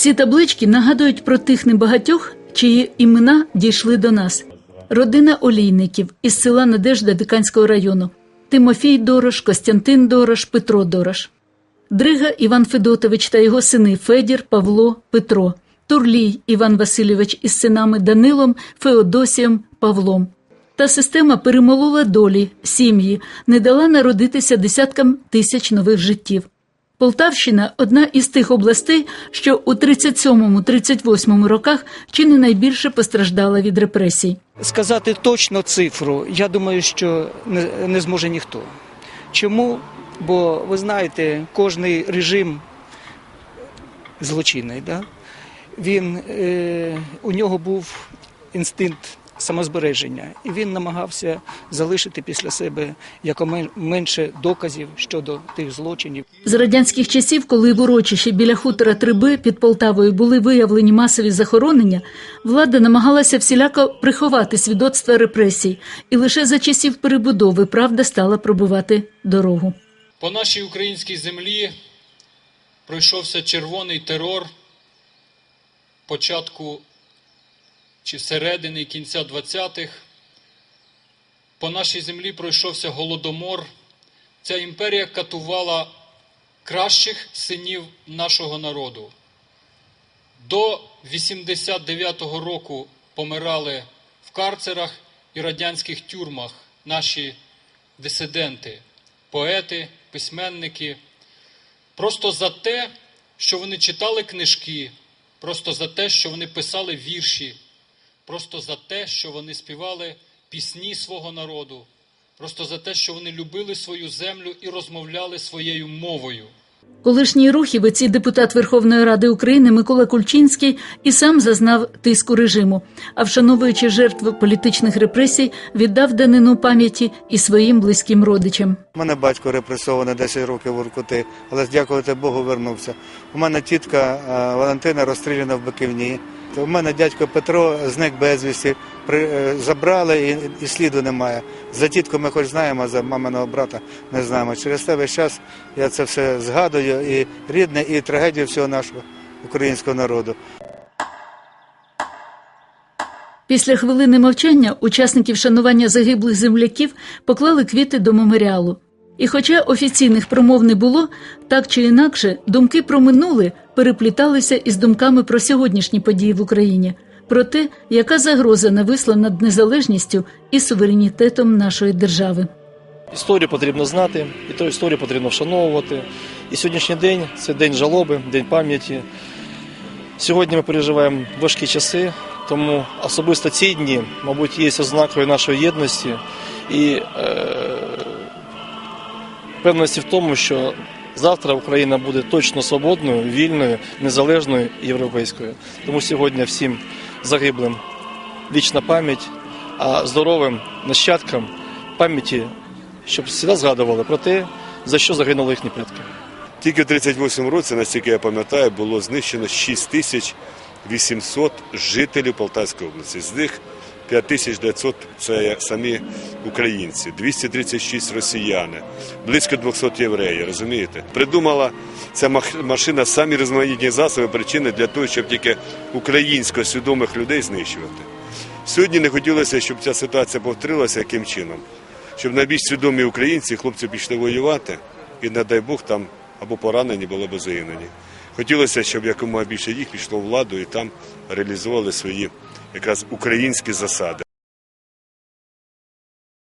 Ці таблички нагадують про тих небагатьох, чиї імена дійшли до нас. Родина олійників із села Надежда Диканського району. Тимофій Дорош, Костянтин Дорош, Петро Дорош. Дрига Іван Федотович та його сини Федір, Павло, Петро. Турлій Іван Васильович із синами Данилом, Феодосієм, Павлом. Та система перемолола долі, сім'ї, не дала народитися десяткам тисяч нових життів. Полтавщина одна із тих областей, що у 37-38 роках чи не найбільше постраждала від репресій. Сказати точно цифру, я думаю, що не, не зможе ніхто. Чому? Бо ви знаєте, кожний режим злочинний, да? він, е, у нього був інстинкт самозбереження, і він намагався залишити після себе якоменше доказів щодо тих злочинів. З радянських часів, коли в урочищі біля хутора Триби під Полтавою були виявлені масові захоронення, влада намагалася всіляко приховати свідоцтва репресій, і лише за часів перебудови правда стала пробивати дорогу. По нашій українській землі пройшовся червоний терор початку чи середини кінця 20-х. По нашій землі пройшовся голодомор. Ця імперія катувала кращих синів нашого народу. До 89-го року помирали в карцерах і радянських тюрмах наші дисиденти, поети, письменники, просто за те, що вони читали книжки, просто за те, що вони писали вірші, просто за те, що вони співали пісні свого народу, просто за те, що вони любили свою землю і розмовляли своєю мовою. Колишній рухівець і депутат Верховної Ради України Микола Кульчинський і сам зазнав тиску режиму, а вшановуючи жертв політичних репресій, віддав данину пам'яті і своїм близьким родичам. У мене батько репресований 10 років в Уркути, але дякувати Богу вернувся. У мене тітка е, Валентина розстріляна в Биківні. У мене дядько Петро зник безвісті, е, забрали і, і сліду немає. За тітку ми хоч знаємо, а за маминого брата не знаємо. Через те весь час я це все згадую, і рідне, і трагедію всього нашого українського народу. Після хвилини мовчання учасників шанування загиблих земляків поклали квіти до меморіалу. І хоча офіційних промов не було, так чи інакше думки про минуле перепліталися із думками про сьогоднішні події в Україні, про те, яка загроза нависла над незалежністю і суверенітетом нашої держави. Історію потрібно знати, і ту історію потрібно вшановувати. І сьогоднішній день це день жалоби, день пам'яті. Сьогодні ми переживаємо важкі часи, тому особисто ці дні, мабуть, є ознакою нашої єдності і е, певності в тому, що завтра Україна буде точно свободною, вільною, незалежною і європейською. Тому сьогодні всім загиблим вічна пам'ять, а здоровим нащадкам пам'яті щоб завжди згадували про те, за що загинули їхні предки. Тільки в 38 році, наскільки я пам'ятаю, було знищено 6800 жителів Полтавської області. З них 5900 – це самі українці, 236 росіяни, близько 200 євреїв, розумієте? Придумала ця машина самі різноманітні засоби, причини для того, щоб тільки українсько свідомих людей знищувати. Сьогодні не хотілося, щоб ця ситуація повторилася яким чином, щоб найбільш свідомі українці, хлопці пішли воювати, і не дай Бог там або поранені, або або загинені. Хотілося, щоб якомога більше їх пішло в владу і там реалізували свої якраз українські засади.